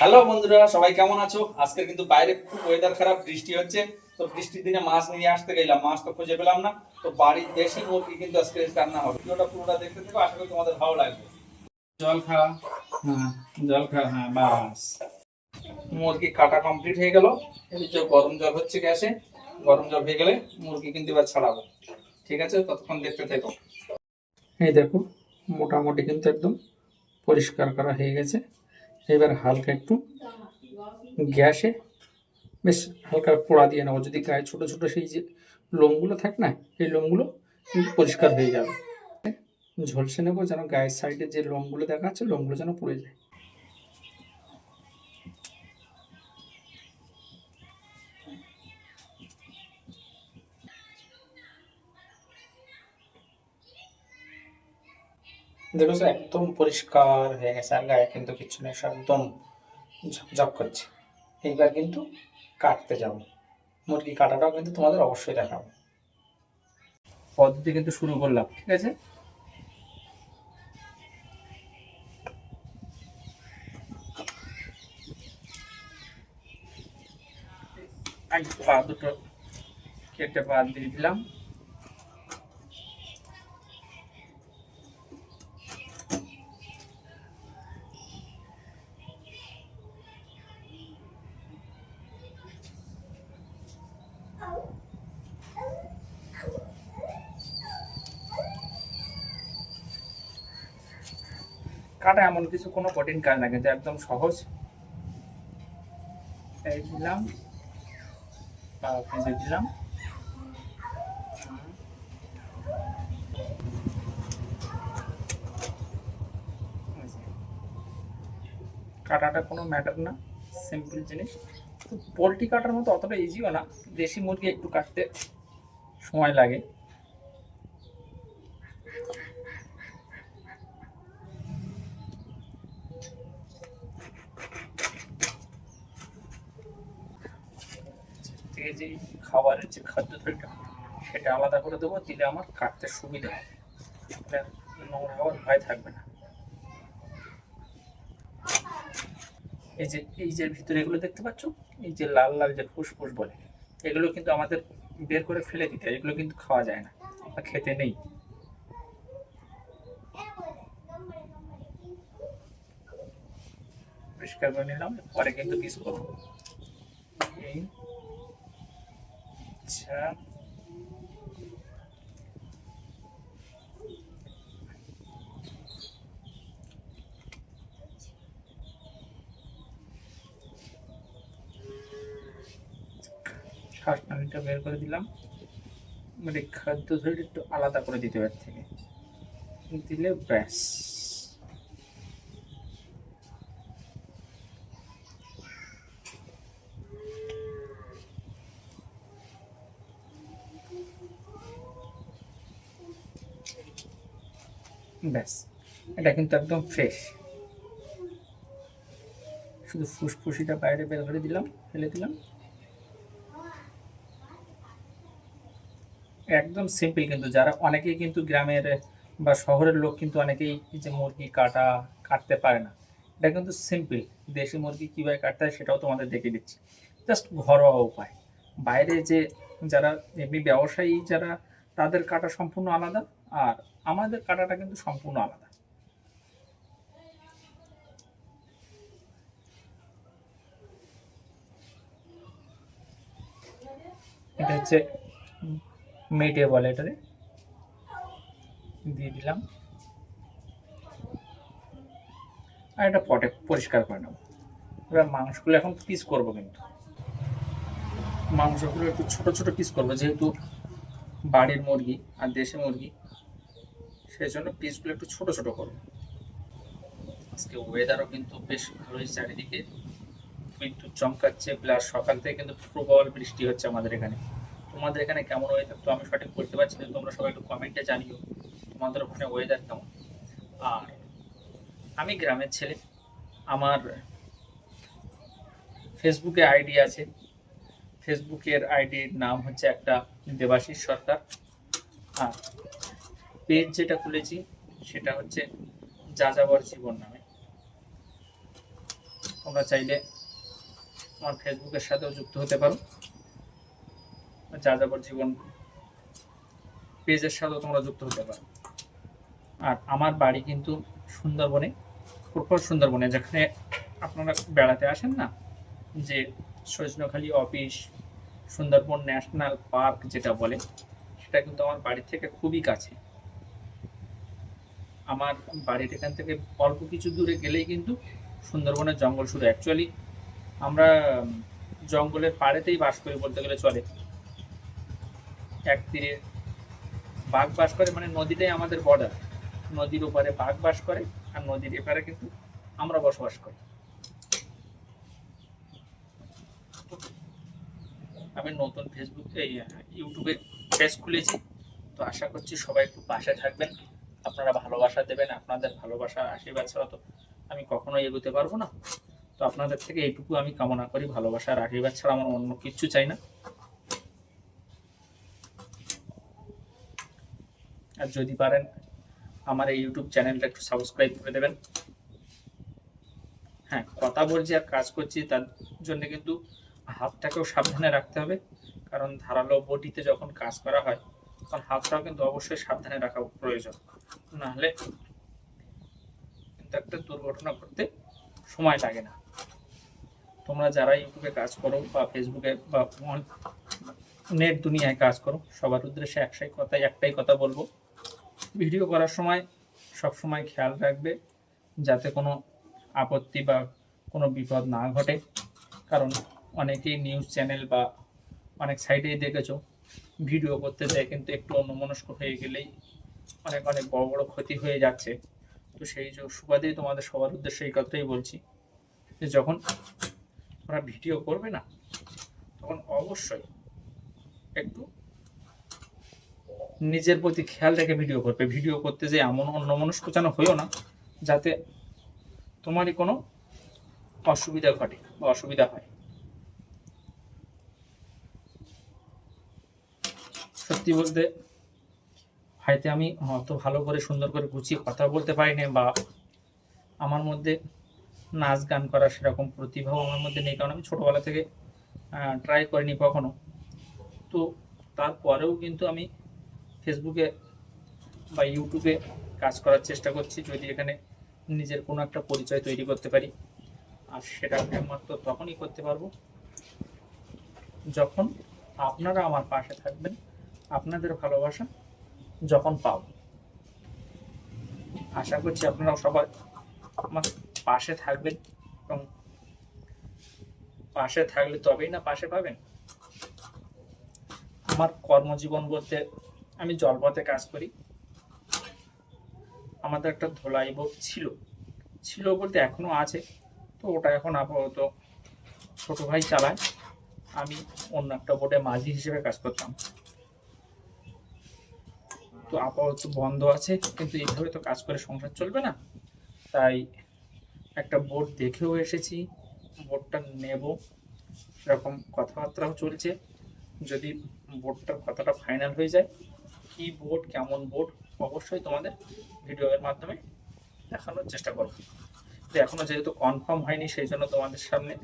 Hello বন্ধুরা, সবাই কেমন আছো? আজকে কিন্তু বাইরে খুব ওয়েদার খারাপ, বৃষ্টি হচ্ছে। তো বৃষ্টির দিনে মাছ নিয়ে আসতে গেলাম, মাছ তো খুঁজে পেলাম না। তো বাড়ির দেশি মুরগি কিন্তু আজকে রান্না হবে। ভিডিওটা পুরোটা দেখতে থাকো, আশা করি তোমাদের ভালো লাগবে। জল খাওয়া হ্যাঁ জল খাওয়া হ্যাঁ মুরগি কাটা কমপ্লিট হয়ে গেল। এদিকে গরম জল হচ্ছে গ্যাসে, গরম জল হয়ে গেলে মুরগি কিন্তু এবার ছাড়াবো। ঠিক আছে? ততক্ষণ দেখতে থেকো। এই দেখো, মোটামুটি কিন্তু একদম পরিষ্কার করা হয়ে গেছে। এবার হালকা একটু গ্যাসে, বেশ হালকা পোড়া দিয়ে নেব। যদি গায়ে ছোটো ছোটো সেই যে লোমগুলো থাকে না, সেই লোমগুলো পরিষ্কার হয়ে যাবে। ঝলসে নেব যেন গায়ের সাইডে যে লোমগুলো দেখা যাচ্ছে, লোমগুলো যেন পড়ে যায়। দেখো একদম পরিষ্কার হয়ে গেছে, আর গায়ে কিন্তু কিছু নেই একদম ঝকঝক করছে। এইবার কিন্তু কাটতে যাব। মুরগি কাটাটাও কিন্তু তোমাদের অবশ্যই দেখাবো। পদ্ধতি কিন্তু শুরু করলাম, ঠিক আছে? পা দুটো কেটে বাদ দিয়ে দিলাম। কাটা এমন কিছু কোনো কঠিন কাজ না, কিন্তু একদম সহজ। এই দিলাম। দিলাম। কাটাটা কোনো ম্যাটার না, সিম্পল জিনিস। পোলট্রি কাটার মতো অতটা ইজিও না, দেশি মুরগি একটু কাটতে সময় লাগে। থেকে যে খাবারের যে খাদ্য থলিটা সেটা আলাদা করে দেবো, দিলে আমার কাটতে সুবিধা হবে। নোংরা হওয়ার ভয় থাকবে না। এই যে এই যে ভিতরে এগুলো দেখতে পাচ্ছ? এই যে লাল লাল যে ফুসফুস বলে, এগুলো কিন্তু আমাদের বের করে ফেলে দিতে হয়, এগুলো কিন্তু খাওয়া যায় না, বা খেতে নেই। পরিষ্কার করে নিলাম পরে কিন্তু পিস করব এই আচ্ছা। শ্বাসনালীটা বের করে দিলাম। মানে খাদ্য ধরে একটু আলাদা করে দিতে এর থেকে দিলে ব্যাস। ব্যাস, এটা কিন্তু একদম ফ্রেশ শুধু ফুসফুসিটা বাইরে বের করে দিলাম, ফেলে দিলাম। একদম সিম্পল কিন্তু, যারা অনেকেই কিন্তু গ্রামের বা শহরের লোক কিন্তু অনেকেই যে মুরগি কাটা, কাটতে পারে না। এটা কিন্তু সিম্পল দেশি মুরগি কীভাবে কাটতে হয় সেটাও তোমাদের দেখে দিচ্ছি। জাস্ট ঘরোয়া উপায়। বাইরে যে যারা, এমনি ব্যবসায়ী যারা, তাদের কাটা সম্পূর্ণ আলাদা, আর আমাদের কাটাটা কিন্তু সম্পূর্ণ আলাদা। এটা হচ্ছে মেটে বলে এটারে দিয়ে দিলাম। আর এটা পটে পরিষ্কার করে নেব। এবার মাংসগুলো এখন পিস করব কিন্তু। মাংসগুলো একটু ছোট ছোট পিস করব, যেহেতু বাড়ির মুরগি আর দেশি মুরগি। সেই জন্য পিসগুলো একটু ছোট ছোট করব আজকে ওয়েদারও কিন্তু বেশ ভালোই চারিদিকে। বিদ্যুৎ চমকাচ্ছে প্লাস সকাল থেকে কিন্তু প্রবল বৃষ্টি হচ্ছে আমাদের এখানে। তোমাদের এখানে কেমন ওয়েদার তো আমি সঠিক বলতে পারছি না, তোমরা সবাই একটু কমেন্টে জানিও, তোমাদের ওখানে ওয়েদার কেমন? আর আমি গ্রামের ছেলে, আমার ফেসবুকে আইডি আছে। ফেসবুকের আইডির নাম হচ্ছে একটা দেবাশিস সরকার। আর পেজ যেটা খুলেছি, সেটা হচ্ছে যাযাবর জীবন নামে। তোমরা চাইলে আমার ফেসবুকের সাথেও যুক্ত হতে পারো। যাযাবর জীবন পেজের সাথেও তোমরা যুক্ত হতে পারো। আর আমার বাড়ি কিন্তু সুন্দরবনে প্রপার সুন্দরবনে, যেখানে আপনারা বেড়াতে আসেন না, যে Sajnekhali office, Sundarban national park যেটা বলে, সেটা কিন্তু আমার বাড়ি থেকে খুবই কাছে। আমার বাড়ির এখান থেকে অল্প কিছু দূরে গেলেই কিন্তু সুন্দরবনের জঙ্গল শুরু অ্যাকচুয়ালি আমরা জঙ্গলের পাড়েতেই বাস করি বলতে গেলে চলে। এক তীরে বাঘ বাস করে মানে নদীটাই আমাদের বর্ডার নদীর ওপারে বাঘ বাস করে আর নদীর এপারে কিন্তু আমরা বসবাস করি। আমি নতুন ফেসবুক ইউটিউবে পেজ খুলেছি। তো আশা করছি সবাই একটু পাশে থাকবেন। আপনারা ভালোবাসা দেবেন, আপনাদের ভালোবাসা, আশীর্বাদ ছাড়া তো আমি কখনোই এগোতে পারব না। তো আপনাদের থেকে এইটুকু আমি কামনা করি ভালোবাসা আর আশীর্বাদ ছাড়া আমার অন্য কিচ্ছু চাই না। আর যদি পারেন, আমার এই ইউটিউব চ্যানেলটা একটু সাবস্ক্রাইব করে দেবেন। হ্যাঁ কথা বলছি আর কাজ করছি, তার জন্য কিন্তু হাতটাকেও সাবধানে রাখতে হবে। কারণ ধারালো বটিতে যখন কাজ করা হয়, তখন হাতটাও কিন্তু অবশ্যই সাবধানে রাখা প্রয়োজন। নাহলে কিন্তু একটা দুর্ঘটনা করতে সময় লাগে না। তোমরা যারা ইউটিউবে কাজ করো বা ফেসবুকে বা নেট দুনিয়ায় কাজ করো, সবার উদ্দেশ্যে একটাই কথাই, একটাই কথা বলব। ভিডিও করার সময় সব সময় খেয়াল রাখবে যাতে কোনো আপত্তি বা কোনো বিপদ না ঘটে। কারণ অনেকেই নিউজ চ্যানেল বা অনেক সাইডেই দেখেছ, ভিডিও করতে যায় কিন্তু একটু অন্যমনস্ক হয়ে গেলেই অনেক অনেক বড় বড় ক্ষতি হয়ে যাচ্ছে। তো সেই যে সুবাদেই তোমাদের সবার উদ্দেশ্যে এই কথাটাই বলছি যে যখন তোমরা ভিডিও করবে না, তখন অবশ্যই একটু নিজের প্রতি খেয়াল রেখে ভিডিও করবে। ভিডিও করতে যে এমন অন্য অন্যমনস্ক যেন হইও না, যাতে তোমারই কোনো অসুবিধা ঘটে বা অসুবিধা হয়। সত্যি বলতে হয়তো আমি অত ভালো করে সুন্দর করে গুছিয়ে কথা বলতে পারি না বা আমার মধ্যে নাচ গান করার সেরকম প্রতিভাও আমার মধ্যে নেই, কারণ আমি ছোটোবেলা থেকে ট্রাই করিনি কখনো। তো তারপরেও কিন্তু আমি ফেসবুকে বা ইউটিউবে কাজ করার চেষ্টা করছি, যদি এখানে নিজের কোনো একটা পরিচয় তৈরি করতে পারি। আর সেটা একমাত্র তখনই করতে পারব যখন আপনারা আমার পাশে থাকবেন, আপনাদের ভালোবাসা যখন পাব আশা করছি আপনারাও সবাই আমার পাশে থাকবেন এবং পাশে থাকলে তবেই না পাশে পাবেন। আমার কর্মজীবন বলতে আমি জলপথে কাজ করি। আমাদের একটা ধোলাই বোট ছিল। ছিল বলতে এখনও আছে। তো ওটা এখন আপাতত ছোট ভাই চালায়। আমি অন্য একটা বোর্ডে মাঝি হিসেবে কাজ করতাম। আপাতত বন্ধ আছে, কিন্তু এইভাবে তো কাজ করে সংসার চলবে না। তাই একটা বোর্ড দেখেও এসেছি বোর্ডটা নেব। সেরকম কথাবার্তাও চলছে। যদি বোর্ডটার কথাটা ফাইনাল হয়ে যায়, কি বোর্ড কেমন বোর্ড অবশ্যই তোমাদের ভিডিওর মাধ্যমে দেখানোর চেষ্টা করব। তো এখনও যেহেতু কনফার্ম হয়নি, সেই জন্য তোমাদের সামনে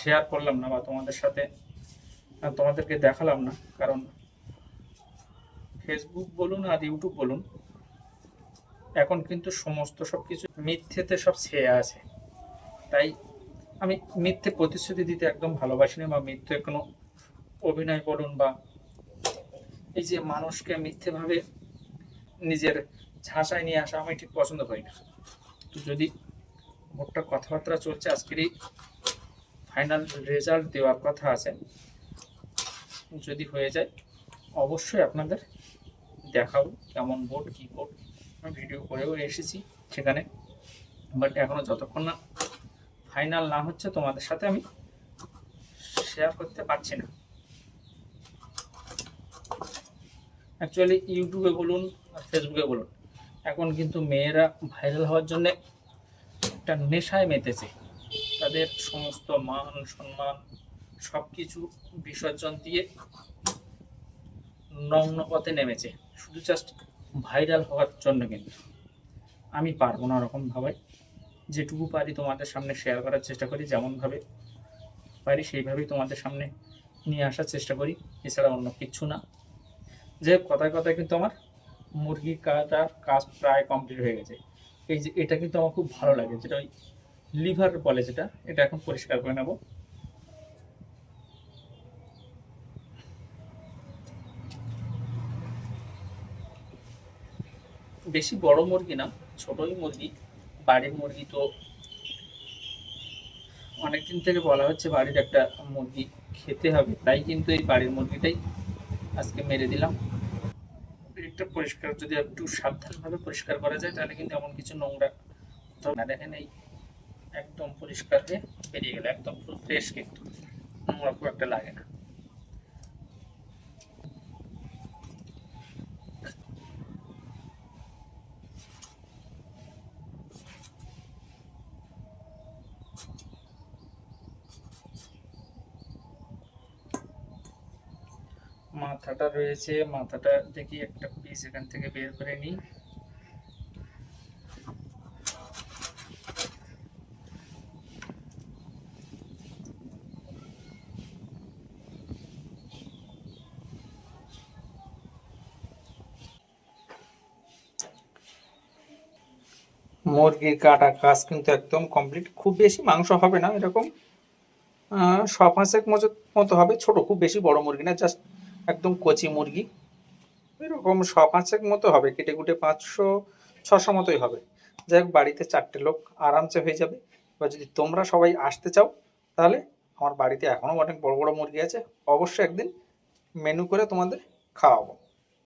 শেয়ার করলাম না বা তোমাদের সাথে, তোমাদেরকে দেখালাম না। কারণ ফেসবুক বলুন আর ইউটিউব বলুন, এখন কিন্তু সমস্ত সব কিছু মিথ্যেতে সব ছেয়ে আছে। তাই আমি মিথ্যে প্রতিশ্রুতি দিতে একদম ভালোবাসি না বা মিথ্যে কোনো অভিনয় বলুন বা এই যে মানুষকে মিথ্যেভাবে নিজের ঝাঁসায় নিয়ে আসা আমি ঠিক পছন্দ করি না। তো যদি ভোটটা কথাবার্তা চলছে আজকেরই ফাইনাল রেজাল্ট দেওয়ার কথা আছে, যদি হয়ে যায়, অবশ্যই আপনাদের দেখাবো কেমন বোর্ড কী বোর্ড ভিডিও করেও এসেছি সেখানে। বাট এখনও যতক্ষণ না ফাইনাল না হচ্ছে, তোমাদের সাথে আমি শেয়ার করতে পারছি না। অ্যাকচুয়ালি ইউটিউবে বলুন আর ফেসবুকে বলুন, এখন কিন্তু মেয়েরা ভাইরাল হওয়ার জন্যে একটা নেশায় মেতেছে। তাদের সমস্ত মান, সম্মান সব কিছু বিসর্জন দিয়ে নগ্ন পথে নেমেছে। শুধু জাস্ট ভাইরাল হওয়ার জন্য কিন্তু আমি পারব না ওরকম যেটুকু পারি তোমাদের সামনে শেয়ার করার চেষ্টা করি, যেমনভাবে পারি সেইভাবেই তোমাদের সামনে নিয়ে আসার চেষ্টা করি, এছাড়া অন্য কিচ্ছু না। যে কথায় কথায় কিন্তু আমার মুরগি কাটার কাজ প্রায় কমপ্লিট হয়ে গেছে। এই যে এটা কিন্তু আমার খুব ভালো লাগে, যেটা ওই লিভার বলে যেটা, এটা এখন পরিষ্কার করে নেব। বেশি বড় মুরগি না, ছোটই মুরগি, বাড়ির মুরগি তো অনেকদিন থেকে বলা হচ্ছে বাড়ির একটা মুরগি খেতে হবে, তাই কিন্তু এই বাড়ির মুরগিটাই আজকে মেরে দিলাম। পেটটা পরিষ্কার, যদি একটু সাবধানভাবে পরিষ্কার করা যায়, তাহলে কিন্তু এমন কিছু নোংরা না দেখেন এই একদম পরিষ্কার হয়ে বেরিয়ে গেল, একদম ফ্রেশ কিন্তু, নোংরা খুব একটা লাগে না। মাথাটা রয়েছে, মাথাটা দেখি একটা পিস এখান থেকে বের করে নিই। মুরগির কাটা কাজ কিন্তু একদম কমপ্লিট খুব বেশি মাংস হবে না এরকম। ছ পাঁচেক মতো হবে, ছোট, খুব বেশি বড় মুরগি না জাস্ট একদম কচি মুরগি। এরকম ছ পাঁচেক মতো হবে, কেটে কুটে পাঁচশো, ছশো মতোই হবে। যাই হোক, বাড়িতে চারটে লোক আরামসে হয়ে যাবে। এবার যদি তোমরা সবাই আসতে চাও, তাহলে আমার বাড়িতে এখনও অনেক বড় বড় মুরগি আছে। অবশ্যই একদিন মেনু করে তোমাদের খাওয়াবো।